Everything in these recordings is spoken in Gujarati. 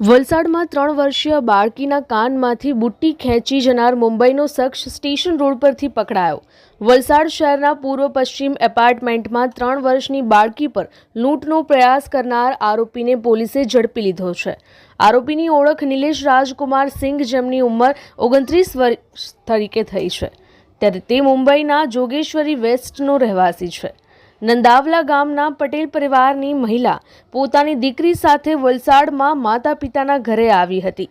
વલસાડમાં ત્રણ વર્ષીય બાળકીના કાનમાંથી બુટ્ટી ખેંચી જનાર મુંબઈનો શખ્સ સ્ટેશન રોડ પરથી પકડાયો. વલસાડ શહેરના પૂર્વ પશ્ચિમ એપાર્ટમેન્ટમાં ત્રણ વર્ષની બાળકી પર લૂંટનો પ્રયાસ કરનાર આરોપીને પોલીસે ઝડપી લીધો છે. આરોપીની ઓળખ નિલેશ રાજકુમાર સિંઘ જેમની ઉંમર ઓગણત્રીસ વર્ષ તરીકે થઈ છે. ત્યારે તે મુંબઈના જોગેશ્વરી વેસ્ટનો રહેવાસી છે. નંદાવલા ગામના પટેલ પરિવારની મહિલા પોતાની દીકરી સાથે વલસાડમાં માતા પિતાના ઘરે આવી હતી.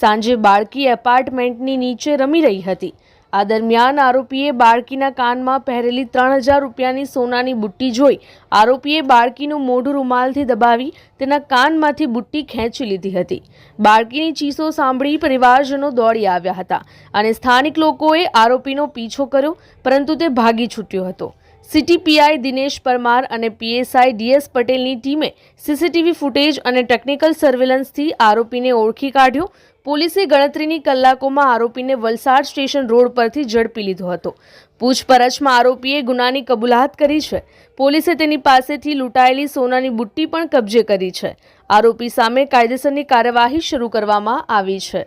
સાંજે બાળકી એપાર્ટમેન્ટની નીચે રમી રહી હતી. આ દરમિયાન આરોપીએ બાળકીના કાનમાં પહેરેલી ત્રણ હજાર રૂપિયાની સોનાની બુટ્ટી જોઈ આરોપીએ બાળકીનું મોઢું રૂમાલથી દબાવી તેના કાનમાંથી બુટ્ટી ખેંચી લીધી હતી. બાળકીની ચીસો સાંભળી પરિવારજનો દોડી આવ્યા હતા અને સ્થાનિક લોકોએ આરોપીનો પીછો કર્યો, પરંતુ તે ભાગી છૂટ્યો હતો. સિટી પીઆઈ દિનેશ પરમાર અને પીએસઆઈ ડીએસ પટેલની ટીમે સીસીટીવી ફૂટેજ અને ટેકનિકલ સર્વેલન્સથી આરોપીને ઓળખી કાઢ્યો. પોલીસે ગણતરીની કલાકોમાં આરોપીને વલસાડ સ્ટેશન રોડ પરથી ઝડપી લીધો હતો. પૂછપરછમાં આરોપીએ ગુનાની કબૂલાત કરી છે. પોલીસે તેની પાસેથી લૂંટાયેલી સોનાની બુટ્ટી પણ કબજે કરી છે. આરોપી સામે કાયદેસરની કાર્યવાહી શરૂ કરવામાં આવી છે.